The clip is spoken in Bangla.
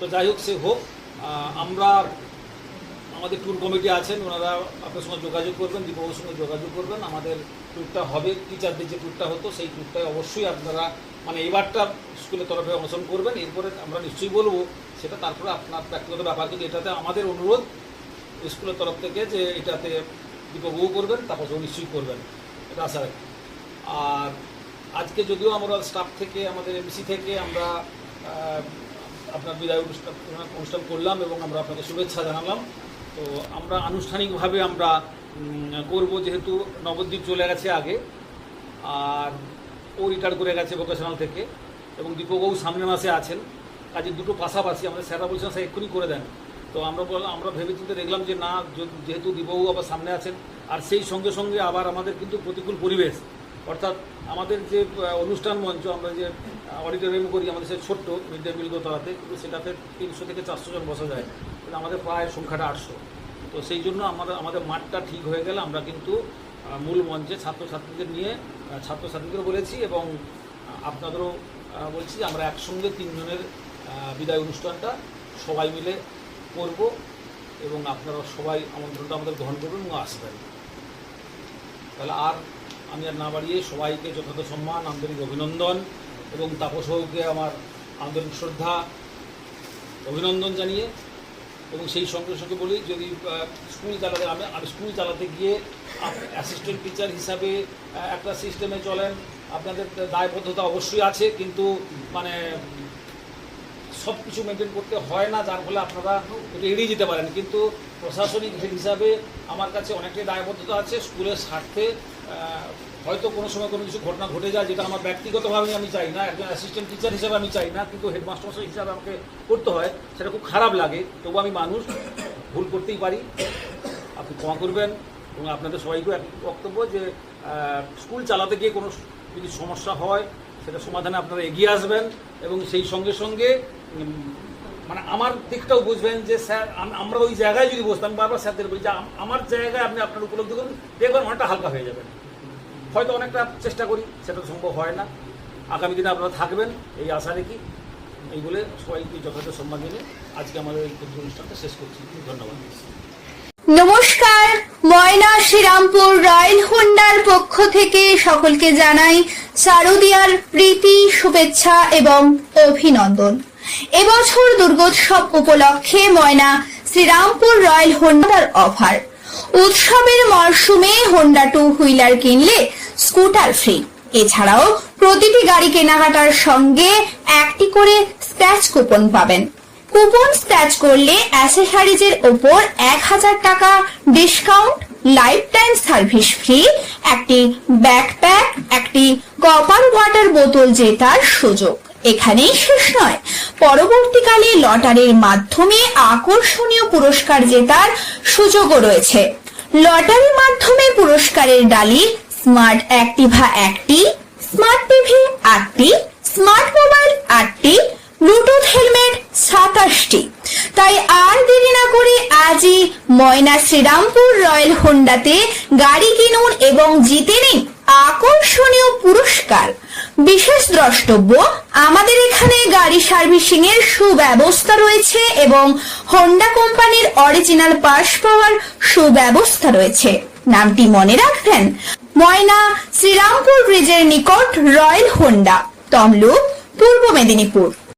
তো যাই হোক, সে হোক। আমরা আমাদের ট্যুর কমিটি আছেন, ওনারা আপনার সঙ্গে যোগাযোগ করবেন দীপবাবুর সঙ্গে যোগাযোগ করবেন। আমাদের ট্যুরটা হবে টিচারদের যে ট্যুরটা হতো, সেই ট্যুরটায় অবশ্যই আপনারা মানে এবারটা স্কুলের তরফে অংশগ্রহণ করবেন। এরপরে আমরা নিশ্চয়ই বলব, সেটা তারপরে আপনার ব্যক্তিগত ব্যাপার। কিন্তু এটাতে আমাদের অনুরোধ স্কুলের তরফ থেকে যে এটাতে দীপবাবু করবেন তারপর নিশ্চয়ই করবেন। এটা আশা রাখি। আর আজকে যদিও আমরা স্টাফ থেকে, আমাদের এমসি থেকে আমরা আপনার বিদায় অনুষ্ঠান অনুষ্ঠান করলাম এবং আমরা আপনাকে শুভেচ্ছা জানালাম। তো আমরা আনুষ্ঠানিকভাবে আমরা করব যেহেতু নবদ্বীপ চলে গেছে আগে, আর ও রিটায়ার করে গেছে ভোকেশনাল থেকে এবং দীপকবাবু সামনের মাসে আছেন। কাজে দুটো পাশাপাশি আমাদের স্যাররা বলছেন, স্যার, এক্ষুনি করে দেন। তো আমরা বললাম আমরা ভেবে চিন্তে দেখলাম যে না যেহেতু দীপবাবু আবার সামনে আছেন, আর সেই সঙ্গে সঙ্গে আবার আমাদের কিন্তু প্রতিকূল পরিবেশ। অর্থাৎ আমাদের যে অনুষ্ঠান মঞ্চ, আমরা যে অডিটোরিয়াম করি, আমাদের সে ছোট্ট মিড ডে মিল দোতলাতে কিন্তু সেটাতে তিনশো থেকে চারশো জন বসা যায়। কিন্তু আমাদের প্রায় সংখ্যাটা আটশো। তো সেই জন্য আমাদের আমাদের মাঠটা ঠিক হয়ে গেলে আমরা কিন্তু মূল মঞ্চে ছাত্রছাত্রীদের নিয়ে ছাত্রছাত্রীদেরও বলেছি এবং আপনাদেরও বলছি আমরা একসঙ্গে তিনজনের বিদায় অনুষ্ঠানটা সবাই মিলে করব এবং আপনারা সবাই আমন্ত্রণটা আমাদের গ্রহণ করবেন এবং আসবেন। তাহলে আর আমি আর না বাড়িয়ে সবাইকে যথাযথ সম্মান, আন্তরিক অভিনন্দন এবং তাপসবাবুকে আমার আন্তরিক শ্রদ্ধা, অভিনন্দন জানিয়ে এবং সেই সঙ্গে সঙ্গে বলি, যদি স্কুল চালাতে, আমি আমি স্কুল চালাতে গিয়ে অ্যাসিস্ট্যান্ট টিচার হিসাবে একটা সিস্টেমে চলেন, আপনাদের দায়বদ্ধতা অবশ্যই আছে, কিন্তু মানে সব কিছু মেনটেন করতে হয় না, যার ফলে আপনারা এড়িয়ে যেতে পারেন। কিন্তু প্রশাসনিক হিসাবে আমার কাছে অনেকটাই দায়বদ্ধতা আছে, স্কুলের স্বার্থে হয়তো কোনো সময় কোনো কিছু ঘটনা ঘটে যায় যেটা আমার ব্যক্তিগতভাবে আমি চাই না, একজন অ্যাসিস্ট্যান্ট টিচার হিসেবে আমি চাই না, কিন্তু হেডমাস্টার হিসাবে আমাকে করতে হয়, সেটা খুব খারাপ লাগে তবু আমি মানুষ, ভুল করতেই পারি। আপনি ক্ষমা করবেন এবং আপনাদের সবাইকেও এক বক্তব্য যে স্কুল চালাতে গিয়ে কোনো যদি সমস্যা হয়, সেটা সমাধানে আপনারা এগিয়ে আসবেন এবং সেই সঙ্গে সঙ্গে মানে আমার দিকটাও বুঝবেন যে, স্যার আমরা ওই জায়গায় যদি বসতাম, বারবার স্যারদের বলি যে আমার জায়গায় আপনি আপনার উপলব্ধি করুন, দেখবেন অনেকটা হালকা হয়ে যাবেন হয়তো অনেকটা চেষ্টা করি, সেটা সম্ভব হয় না। আগামী দিনে আপনারা থাকবেন, এই আশা রেখি এই বলে সবাইকে যথাযথ সম্মান জেনে আজকে আমাদের এই অনুষ্ঠানটা শেষ করছি। ধন্যবাদ। নমস্কার, ময়না শ্রীরামপুর রয়্যাল হোন্ডার পক্ষ থেকে সকলকে জানাই শারদিয়ার প্রীতি, শুভেচ্ছা এবং অভিনন্দন। এবছর দুর্গোৎসব উপলক্ষে ময়না শ্রীরামপুর রয়্যাল হোন্ডার অফার উৎসবের মরশুমে হোন্ডা টু হুইলার কিনলে স্কুটার ফ্রি। এছাড়াও প্রতিটি গাড়ি কেনাকাটার সঙ্গে একটি করে স্ক্র্যাচ কুপন পাবেন। কুপন স্ক্র্যাচ করলে অ্যাসেসারিজের ওপর এক হাজার টাকা discount life time service free, একটি ব্যাকপ্যাক, একটি কপার ওয়াটার বোতল জেতার সুযোগ। এখানেই শেষ নয়। পরবর্তীকালে লটারির মাধ্যমে আকর্ষণীয় পুরস্কার জেতার সুযোগও রয়েছে। লটারির মাধ্যমে পুরস্কারের ডালি, স্মার্ট অ্যাক্টিভা একটি, স্মার্ট টিভি আটটি, স্মার্ট মোবাইল আটটি, ব্লুটুথ হেলমেট সাতাশটি। তাই আর দেরি না করে আজই ময়না শ্রীরামপুর রয়্যাল হোন্ডাতে গাড়ি কিনুন এবং জিতে নিন আকর্ষণীয় পুরস্কার। বিশেষ দ্রষ্টব্য, আমাদের এখানে গাড়ি সার্ভিসিং এর সুব্যবস্থা রয়েছে এবং হোন্ডা কোম্পানির অরিজিনাল পার্স পাওয়ার সুব্যবস্থা রয়েছে। নামটি মনে রাখবেন, ময়না শ্রীরামপুর ব্রিজের নিকট রয়্যাল হোন্ডা তমলুক, পূর্ব মেদিনীপুর।